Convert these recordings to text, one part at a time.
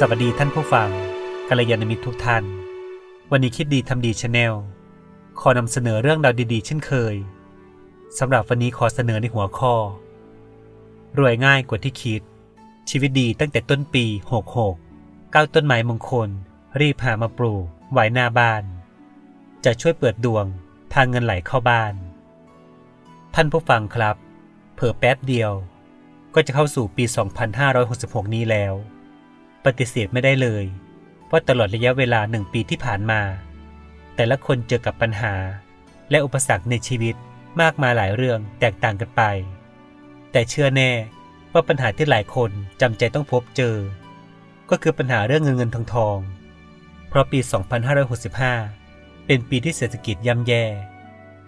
สวัสดีท่านผู้ฟังกัลยาณมิตรทุกท่าน วันนี้คิดดีทำดีชาแนลขอนำเสนอเรื่องราวดีๆ เช่นเคยสำหรับวันนี้ขอเสนอในหัวข้อ รวยง่ายกว่าที่คิด ชีวิตดีตั้งแต่ต้นปี 66ก้าวต้นไม้มงคล รีบหามาปลูกไว้หน้าบ้าน จะช่วยเปิดดวงพาเงินไหลเข้าบ้าน ท่านผู้ฟังครับ เผลอแป๊บเดียว ก็จะเข้าสู่ปี 2566 นี้แล้ว ปฏิเสธไม่ได้เลย ว่าตลอดระยะเวลาหนึ่งปีที่ผ่านมา แต่ละคนเจอกับปัญหา และอุปสรรคในชีวิตมากมายหลายเรื่องแตกต่างกันไป แต่เชื่อแน่ว่าปัญหาที่หลายคนจำใจต้องพบเจอ ก็คือปัญหาเรื่องเงินเงินทองทอง เพราะปี 2565 เป็นปีที่เศรษฐกิจย่ำแย่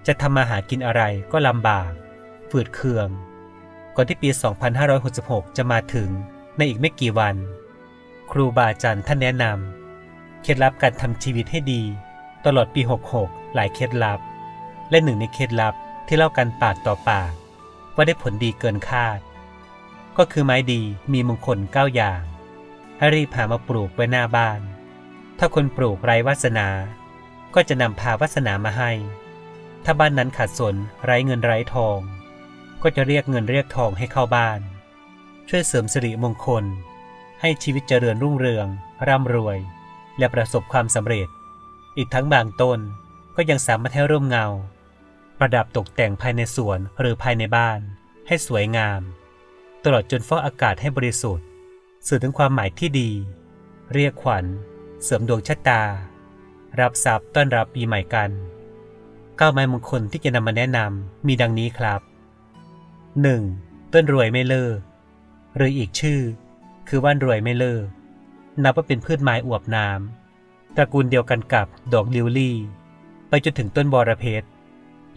จะทำมาหากินอะไรก็ลำบาก ฝืดเคือง ก่อนที่ปี 2566 จะมาถึงในอีกไม่กี่วัน ครูบาอาจารย์ท่านแนะนำเคล็ดลับการทำชีวิตให้ดี ตลอดปี 66 หลายเคล็ดลับ และหนึ่งในเคล็ดลับที่เล่ากันปากต่อปากว่าได้ผลดีเกินคาด ก็คือไม้ดีมีมงคล9อย่างให้รีบหามาปลูกไว้หน้าบ้าน ถ้าคนปลูกไร้วาสนา ก็จะนำพาวาสนามาให้ ถ้าบ้านนั้นขาดสนไร้เงินไร้ทอง ก็จะเรียกเงินเรียกทองให้เข้าบ้าน ช่วยเสริมสิริมงคล ให้ชีวิตเจริญรุ่งเรือง ร่ำรวย และประสบความสำเร็จ อีกทั้งบางต้นก็ยังสามารถให้ร่มเงา ประดับตกแต่งภายในสวนหรือภายในบ้าน ให้สวยงาม ตลอดจนฟอกอากาศให้บริสุทธิ์ สื่อถึงความหมายที่ดี เรียกขวัญ เสริมดวงชะตา รับทรัพย์ต้อนรับปีใหม่กันก้าไม้มงคลที่จะนำมาแนะนำมีดังนี้ครับ 1. ต้นรวยไม่เลิก หรืออีกชื่อ คือว่านรวยไม่เลิก นับว่าเป็นพืชไม้อวบน้ำตระกูลเดียวกันกับดอกลิวลี่ ไปจนถึงต้นบอระเพ็ด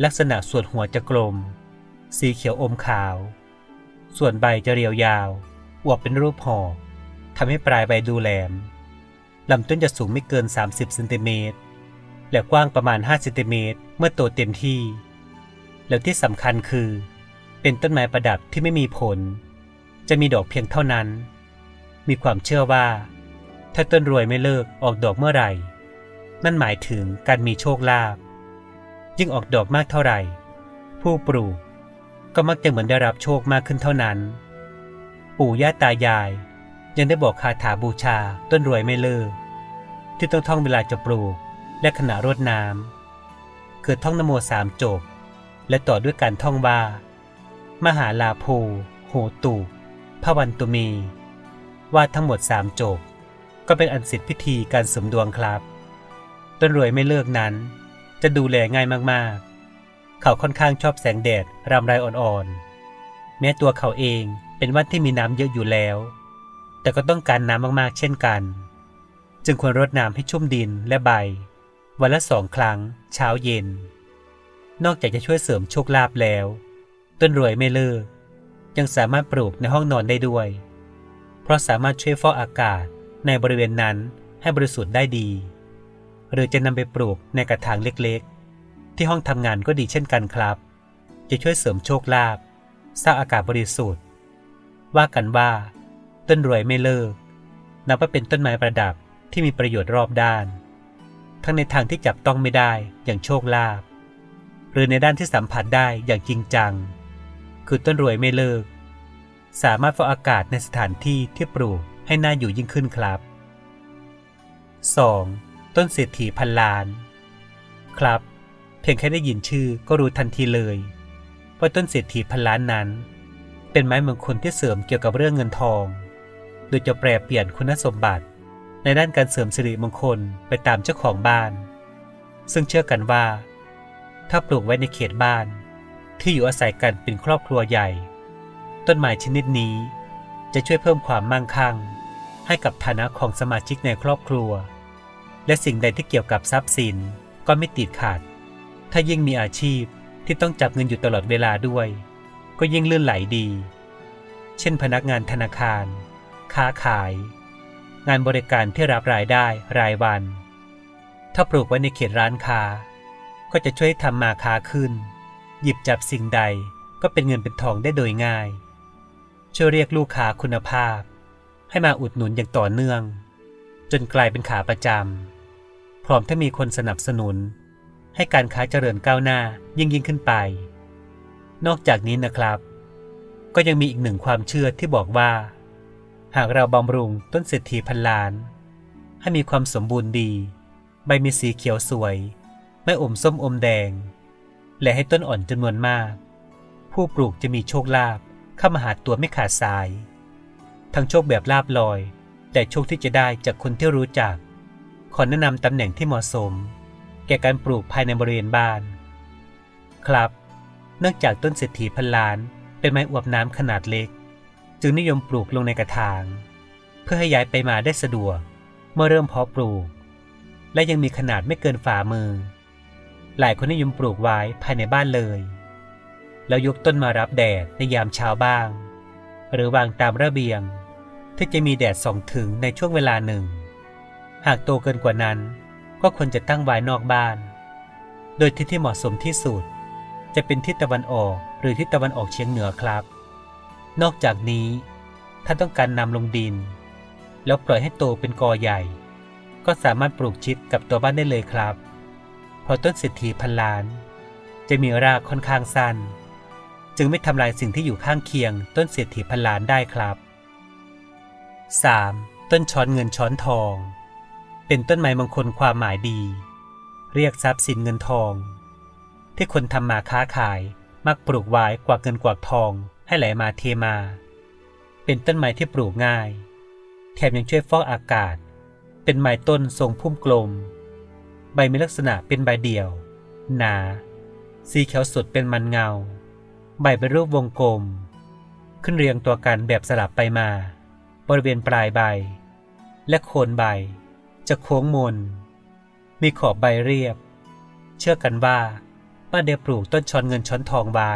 ลักษณะส่วนหัวจะกลม สีเขียวอมขาว ส่วนใบจะเรียวยาว อวบเป็นรูปห่อทำให้ปลายใบดูแหลมลำต้นจะสูงไม่เกิน 30เซนติเมตรและกว้างประมาณ5เซนติเมตรเมื่อโตเต็มที่ แล้วที่สำคัญคือ เป็นต้นไม้ประดับที่ไม่มีผล จะมีดอกเพียงเท่านั้น มีความเชื่อว่า ถ้าต้นรวยไม่เลิกออกดอกเมื่อไหร่ นั่นหมายถึงการมีโชคลาภยิ่งออกดอกมากเท่าไหร่ ผู้ปลูกก็มักจะเหมือนได้รับโชคมากขึ้นเท่านั้น ปู่ย่าตายาย ยังได้บอกคาถาบูชาต้นรวยไม่เลิก ที่ต้องท่องเวลาจะปลูกและขณะรดน้ำคือท่องนโมสามจบ และต่อด้วยการท่องว่า มหาลาโภโหตุพระวันตุมี ว่าทั้งหมดสามจบ ก็เป็นอันเสร็จพิธีการสมดวงครับ ต้นรวยไม่เลิกนั้น จะดูแลง่ายมากๆ เขาค่อนข้างชอบแสงแดดรำไรอ่อนๆ แม้ตัวเขาเองเป็นวันที่มีน้ำเยอะอยู่แล้ว แต่ก็ต้องการน้ำมากๆ เช่นกัน จึงควรรดน้ำให้ชุ่มดินและใบ วันละสองครั้ง เช้าเย็น นอกจากจะช่วยเสริมโชคลาภแล้ว ต้นรวยไม่เลิกยังสามารถปลูกในห้องนอนได้ด้วย ราะสามารถช่วยฟอกอากาศในบริเวณนั้นให้บริสุทธิ์ได้ดี หรือจะนำไปปลูกในกระถางเล็กๆ ที่ห้องทำงานก็ดีเช่นกันครับ จะช่วยเสริมโชคลาภสร้างอากาศบริสุทธิ์ ว่ากันว่า ต้นรวยไม่เลิก นับว่าเป็นต้นไม้ประดับที่มีประโยชน์รอบด้าน ทั้งในทางที่จับต้องไม่ได้อย่างโชคลาภหรือในด้านที่สัมผัสได้อย่างจริงจัง คือต้นรวยไม่เลิก สามารถฟอกอากาศในสถานที่ที่ปลูกให้น่าอยู่ยิ่งขึ้นครับ 2. ต้นเศรษฐีพันล้าน ครับ เพียงแค่ได้ยินชื่อก็รู้ทันทีเลย ว่าต้นเศรษฐีพันล้านนั้น เป็นไม้มงคลที่เสริมเกี่ยวกับเรื่องเงินทอง โดยจะแปรเปลี่ยนคุณสมบัติ ในด้านการเสริมสิริมงคลไปตามเจ้าของบ้าน ซึ่งเชื่อกันว่า ถ้าปลูกไว้ในเขตบ้าน ที่อยู่อาศัยกันเป็นครอบครัวใหญ่ ต้นไม้ชนิดนี้ จะช่วยเพิ่มความมั่งคั่ง ให้กับฐานะของสมาชิกในครอบครัว และสิ่งใดที่เกี่ยวกับทรัพย์สินก็ไม่ติดขัดถ้ายิ่งมีอาชีพที่ต้องจับเงินอยู่ตลอดเวลาด้วย ก็ยิ่งลื่นไหลดี เช่นพนักงานธนาคาร ค้าขาย งานบริการที่รับรายได้รายวัน ถ้าปลูกไว้ในเขตร้านค้า ก็จะช่วยทำมาค้าขึ้น หยิบจับสิ่งใดก็เป็นเงินเป็นทองได้โดยง่าย ช่วยเรียกลูกค้าคุณภาพ ให้มาอุดหนุนอย่างต่อเนื่อง จนกลายเป็นขาประจำพร้อมทั้งมีคนสนับสนุน ให้การค้าเจริญก้าวหน้ายิ่งยิ่งขึ้นไป นอกจากนี้นะครับ ก็ยังมีอีกหนึ่งความเชื่อที่บอกว่า หากเราบำรุงต้นเศรษฐีพันล้าน ให้มีความสมบูรณ์ดี ใบมีสีเขียวสวย ไม่อมส้มอมแดง และให้ต้นอ่อนจำนวนมาก ผู้ปลูกจะมีโชคลาภ เข้ามาหาตัวไม่ขาดสาย ทั้งโชคแบบลาบลอย แต่โชคที่จะได้จากคนที่รู้จัก ขอแนะนำตำแหน่งที่เหมาะสม แก่การปลูกภายในบริเวณบ้าน ครับ เนื่องจากต้นเศรษฐีพันล้าน เป็นไม้อวบน้ำขนาดเล็ก จึงนิยมปลูกลงในกระถาง เพื่อให้ย้ายไปมาได้สะดวก เมื่อเริ่มเพาะปลูก และยังมีขนาดไม่เกินฝ่ามือ หลายคนนิยมปลูกไว้ภายในบ้านเลย แล้วยกต้นมารับแดดในยามเช้าบ้าง หรือวางตามระเบียง ที่จะมีแดดส่องถึงในช่วงเวลาหนึ่ง หากโตเกินกว่านั้น ก็ควรจะตั้งไว้นอกบ้าน โดยที่ที่เหมาะสมที่สุด จะเป็นทิศตะวันออกหรือทิศตะวันออกเฉียงเหนือครับ นอกจากนี้ ถ้าต้องการนำลงดิน แล้วปล่อยให้โตเป็นกอใหญ่ ก็สามารถปลูกชิดกับตัวบ้านได้เลยครับเพราะต้นเศรษฐีพันล้าน จะมีรากค่อนข้างสั้น จึงไม่ทำลายสิ่งที่อยู่ข้างเคียง ต้นเศรษฐีพันล้านได้ครับ 3. ต้นช้อนเงินช้อนทอง เป็นต้นไม้มงคลความหมายดี เรียกทรัพย์สินเงินทอง ที่คนทำมาค้าขาย มักปลูกไว้กว่าเงินกว่าทอง ให้ไหลมาเทมา เป็นต้นไม้ที่ปลูกง่าย แถมยังช่วยฟอกอากาศ เป็นไม้ต้นทรงพุ่มกลม ใบมีลักษณะเป็นใบเดี่ยว หนา สีเขียวสดเป็นมันเงา ใบเป็นรูปวงกลม ขึ้นเรียงตัวกันแบบสลับไปมา บริเวณปลายใบ และโคนใบ จะโค้งมน มีขอบใบเรียบ เชื่อกันว่าเมื่อได้ปลูกต้นช้อนเงินช้อนทองไว้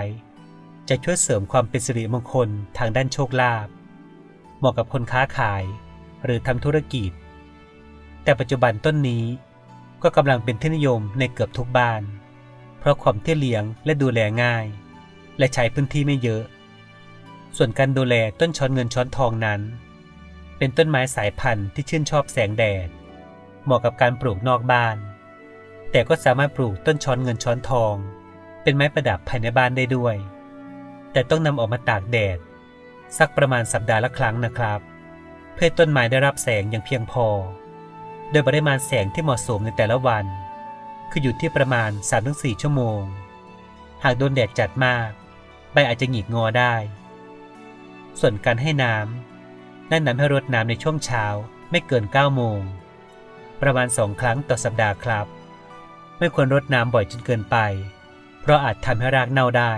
จะช่วยเสริมความเป็นสิริมงคลทางด้านโชคลาภเหมาะกับคนค้าขายหรือทำธุรกิจ แต่ปัจจุบันต้นนี้ก็กำลังเป็นที่นิยมในเกือบทุกบ้าน เพราะความที่เลี้ยงและดูแลง่าย และใช้พื้นที่ไม่เยอะ ส่วนการดูแลต้นช้อนเงินช้อนทองนั้น เป็นต้นไม้สายพันธุ์ที่ชื่นชอบแสงแดด เหมาะกับการปลูกนอกบ้าน แต่ก็สามารถปลูกต้นช้อนเงินช้อนทอง เป็นไม้ประดับภายในบ้านได้ด้วย แต่ต้องนำออกมาตากแดด สักประมาณสัปดาห์ละครั้งนะครับ เพื่อต้นไม้ได้รับแสงอย่างเพียงพอ โดยปริมาณแสงที่เหมาะสมในแต่ละวัน คืออยู่ที่ประมาณ 3-4 ชั่วโมง หากโดนแดดจัดมาก ใบอาจจะหงิกงอได้ ส่วนการให้น้ำแนะนำให้รดน้ำในช่วงเช้าไม่เกิน 9 โมง ประมาณ2ครั้งต่อสัปดาห์ครับ ไม่ควรรดน้ำบ่อยจนเกินไป เพราะอาจทำให้รากเน่าได้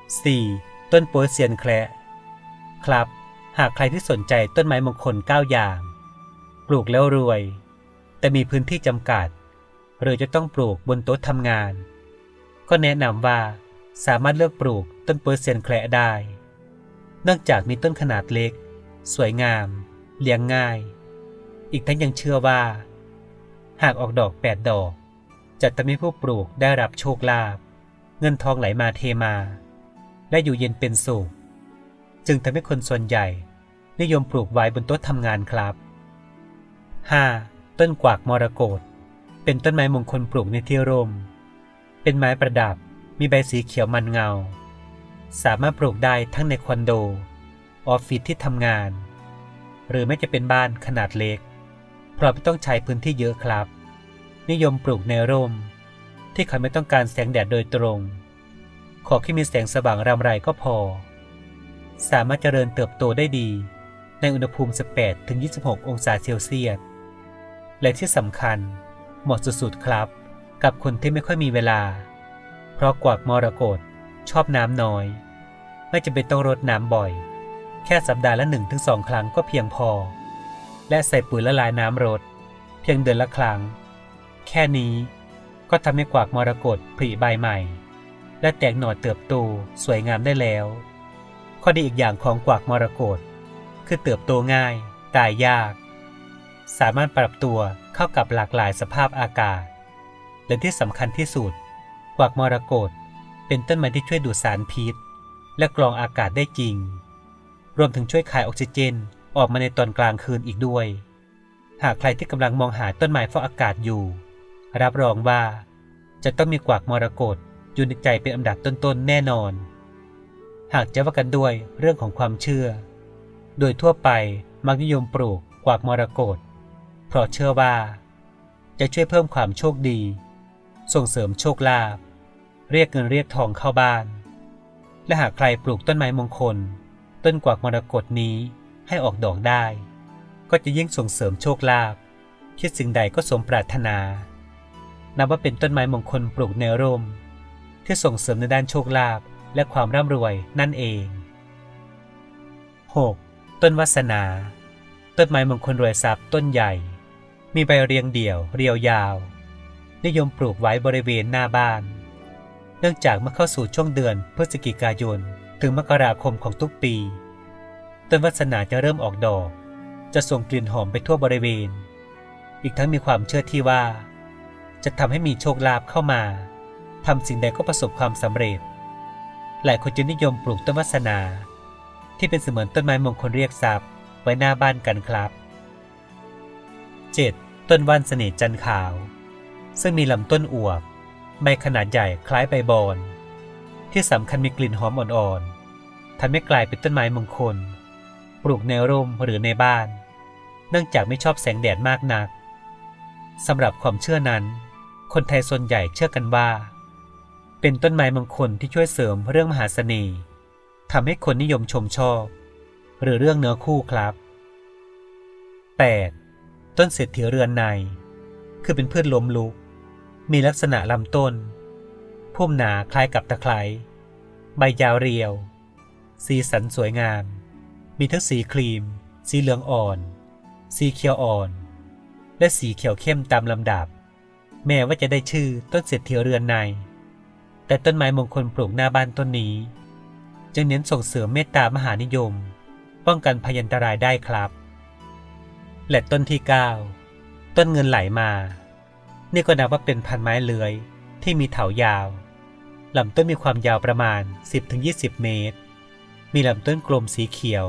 4. ต้นโป๊ยเซียนแคระครับ หากใครที่สนใจต้นไม้มงคล 9 อย่าง ปลูกแล้วรวย แต่มีพื้นที่จำกัด หรือจะต้องปลูกบนโต๊ะทำงาน ก็แนะนำว่า สามารถเลือกปลูกต้นโป๊ยเซียนแคระได้เนื่องจากมีต้นขนาดเล็ก สวยงาม เลี้ยงง่าย อีกทั้งยังเชื่อว่า หากออกดอก 8 ดอก จะทำให้ผู้ปลูกได้รับโชคลาภเงินทองไหลมาเทมา และอยู่เย็นเป็นสุข จึงทำให้คนส่วนใหญ่ นิยมปลูกไว้บนโต๊ะทำงานครับ 5. ต้นกวากมรกตเป็นต้นไม้มงคลปลูกในที่ร่ม เป็นไม้ประดับ มีใบสีเขียวมันเงา สามารถปลูกได้ทั้งในคอนโด ออฟฟิศที่ทำงาน หรือไม่จะเป็นบ้านขนาดเล็ก เพราะไม่ต้องใช้พื้นที่เยอะครับ นิยมปลูกในร่ม ที่เขาไม่ต้องการแสงแดดโดยตรง ขอแค่มีแสงสว่างรำไรก็พอ สามารถเจริญเติบโตได้ดี ในอุณหภูมิ 18-26 องศาเซลเซียส และที่สำคัญเหมาะสุดๆครับ กับคนที่ไม่ค่อยมีเวลา เพราะกวากมรกตชอบน้ำน้อย ไม่จำเป็นต้องรดน้ำบ่อย แค่สัปดาห์ละ1-2ครั้งก็เพียงพอ และใส่ปุ๋ยละลายน้ำรด เพียงเดือนละครั้ง แค่นี้ก็ทำให้กวากมรกตผลิใบใหม่ และแตกหน่อเติบโตสวยงามได้แล้ว ข้อดีอีกอย่างของกวากมรกตคือเติบโตง่าย ตายยาก สามารถปรับตัวเข้ากับหลากหลายสภาพอากาศ และที่สำคัญที่สุด กวากมรกตเป็นต้นไม้ที่ช่วยดูดสารพิษ และกรองอากาศได้จริง รวมถึงช่วยขายออกซิเจนออกมาในตอนกลางคืนอีกด้วย หากใครที่กำลังมองหาต้นไม้ฟอกอากาศอยู่ รับรองว่า จะต้องมีกวากมรกตอยู่ในใจเป็นอันดับต้นๆแน่นอน หากจะว่ากันด้วยเรื่องของความเชื่อ โดยทั่วไปมักนิยมปลูกกวากมรกตเพราะเชื่อว่า จะช่วยเพิ่มความโชคดี ส่งเสริมโชคลาภ เรียกเงินเรียกทองเข้าบ้าน และหากใครปลูกต้นไม้มงคล ต้นกวากมรกตนี้ให้ออกดอกได้ ก็จะยิ่งส่งเสริมโชคลาภคิดสิ่งใดก็สมปรารถนานับว่าเป็นต้นไม้มงคลปลูกในร่ม ที่ส่งเสริมในด้านโชคลาภและความร่ำรวยนั่นเอง 6. ต้นวัสนา ต้นไม้มงคลรวยทรัพย์ต้นใหญ่ มีใบเรียงเดี่ยว เรียวยาว นิยมปลูกไว้บริเวณหน้าบ้าน เนื่องจากเมื่อเข้าสู่ช่วงเดือนพฤศจิกายน ถึงมกราคมของทุกปี ต้นวัสนาจะเริ่มออกดอก จะส่งกลิ่นหอมไปทั่วบริเวณ อีกทั้งมีความเชื่อที่ว่า จะทำให้มีโชคลาภเข้ามาทำสิ่งใดก็ประสบความสำเร็จ หลายคนจึงนิยมปลูกต้นวัสนา ที่เป็นเสมือนต้นไม้มงคลเรียกทรัพย์ไว้หน้าบ้านกันครับ 7. ต้นว่านเสน่ห์จันขาว ซึ่งมีลำต้นอวบ ใบขนาดใหญ่คล้ายใบบอน ที่สำคัญมีกลิ่นหอมอ่อนๆทำให้กลายเป็นต้นไม้มงคล ปลูกในร่มหรือในบ้าน เนื่องจากไม่ชอบแสงแดดมากนักสำหรับความเชื่อนั้น คนไทยส่วนใหญ่เชื่อกันว่า เป็นต้นไม้มงคลที่ช่วยเสริมเรื่องมหาเสน่ห์ทำให้คนนิยมชมชอบ หรือเรื่องเนื้อคู่ครับ 8. ต้นเศรษฐีเรือนใน คือเป็นพืชล้มลุก มีลักษณะลำต้น พุ่มหนาคล้ายกับตะไคร้ใบยาวเรียว สีสันสวยงาม มีทั้งสีครีม สีเหลืองอ่อน สีเขียวอ่อน และสีเขียวเข้มตามลำดับ แม้ว่าจะได้ชื่อต้นเศรษฐีเรือนใน แต่ต้นไม้มงคลปลูกหน้าบ้านต้นนี้ จึงเน้นส่งเสริมเมตตามหานิยม ป้องกันพยันตรายได้ครับ และต้นที่ 9 ต้นเงินไหลมา นี่ก็นับว่าเป็นพันไม้เลื้อยที่มีเถายาวลำต้นมีความยาวประมาณ 10-20 เมตร มีลำต้นกลมสีเขียว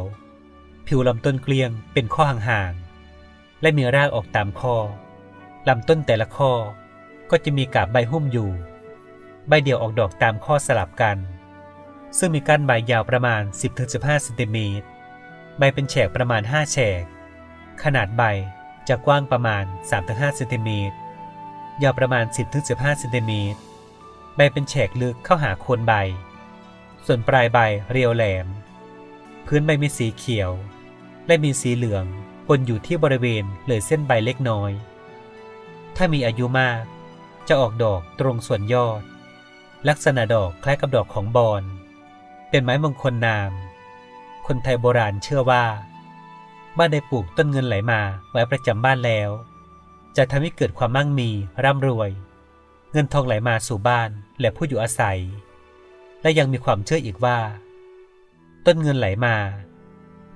ผิวลำต้นเกลียงเป็นข้อห่างๆ และมีรากออกตามข้อ ลำต้นแต่ละข้อก็จะมีกาบใบหุ้มอยู่ ใบเดียวออกดอกตามข้อสลับกัน ซึ่งมีก้านใบยาวประมาณ 10-15เซนติเมตร ใบเป็นแฉกประมาณ 5 แฉก ขนาดใบจะกว้างประมาณ 3-5เซนติเมตร ยาวประมาณ 10-15เซนติเมตร ใบเป็นแฉกลึกเข้าหาโคนใบ ส่วนปลายใบเรียวแหลม พื้นใบมีสีเขียว และมีสีเหลืองปนอยู่ที่บริเวณเลยเส้นใบเล็กน้อย ถ้ามีอายุมาก จะออกดอกตรงส่วนยอด ลักษณะดอกคล้ายกับดอกของบอน เป็นไม้มงคลนาม คนไทยโบราณเชื่อว่า บ้านได้ปลูกต้นเงินไหลมาไว้ประจำบ้านแล้ว จะทำให้เกิดความมั่งมีร่ำรวย เงินทองไหลมาสู่บ้านและผู้อยู่อาศัย และยังมีความเชื่ออีกว่า ต้นเงินไหลมา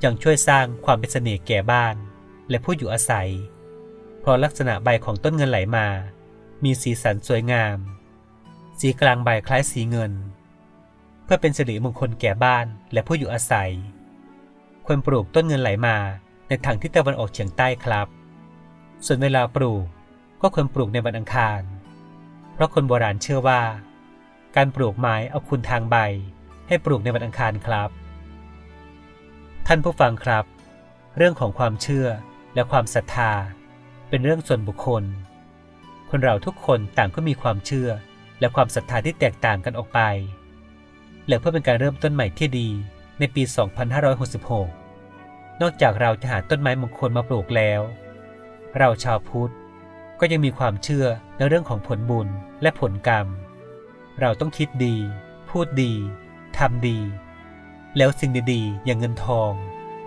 ยังช่วยสร้างความเป็นเสน่ห์แก่บ้าน และผู้อยู่อาศัย เพราะลักษณะใบของต้นเงินไหลมา มีสีสันสวยงาม สีกลางใบคล้ายสีเงิน เพื่อเป็นสิริมงคลแก่บ้านและผู้อยู่อาศัยควรปลูกต้นเงินไหลมาในทางทิศตะวันออกเฉียงใต้ครับ ส่วนเวลาปลูกก็ควรปลูกในวันอังคาร เพราะคนโบราณเชื่อว่า การปลูกไม้เอาคุณทางใบ ให้ปลูกในวันอังคารครับ ท่านผู้ฟังครับ เรื่องของความเชื่อและความศรัทธา เป็นเรื่องส่วนบุคคล คนเราทุกคนต่างก็มีความเชื่อและความศรัทธาที่แตกต่างกันออกไป และเพื่อเป็นการเริ่มต้นใหม่ที่ดีในปี 2566 นอกจากเราจะหาต้นไม้มงคลมาปลูกแล้ว เราชาวพุทธ ก็ยังมีความเชื่อในเรื่องของผลบุญและผลกรรม เราต้องคิดดี พูดดีทำดี แล้วสิ่งดีๆ อย่างเงินทอง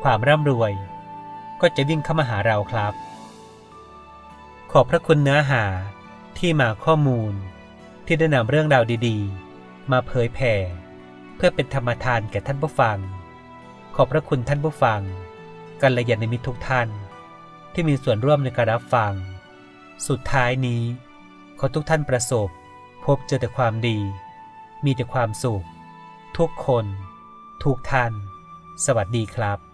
ความร่ำรวย ก็จะวิ่งเข้ามาหาเราครับ ขอบพระคุณเนื้อหาที่มาข้อมูล ที่ได้นำเรื่องราวดีๆ มาเผยแผ่ เพื่อเป็นธรรมทานแก่ท่านผู้ฟัง ขอบพระคุณท่านผู้ฟังกัลยาณมิตรทุกท่าน ที่มีส่วนร่วมในการรับฟัง สุดท้ายนี้ ขอทุกท่านประสบ พบเจอแต่ความดี มีแต่ความสุข ทุกคน ทุกท่าน สวัสดีครับ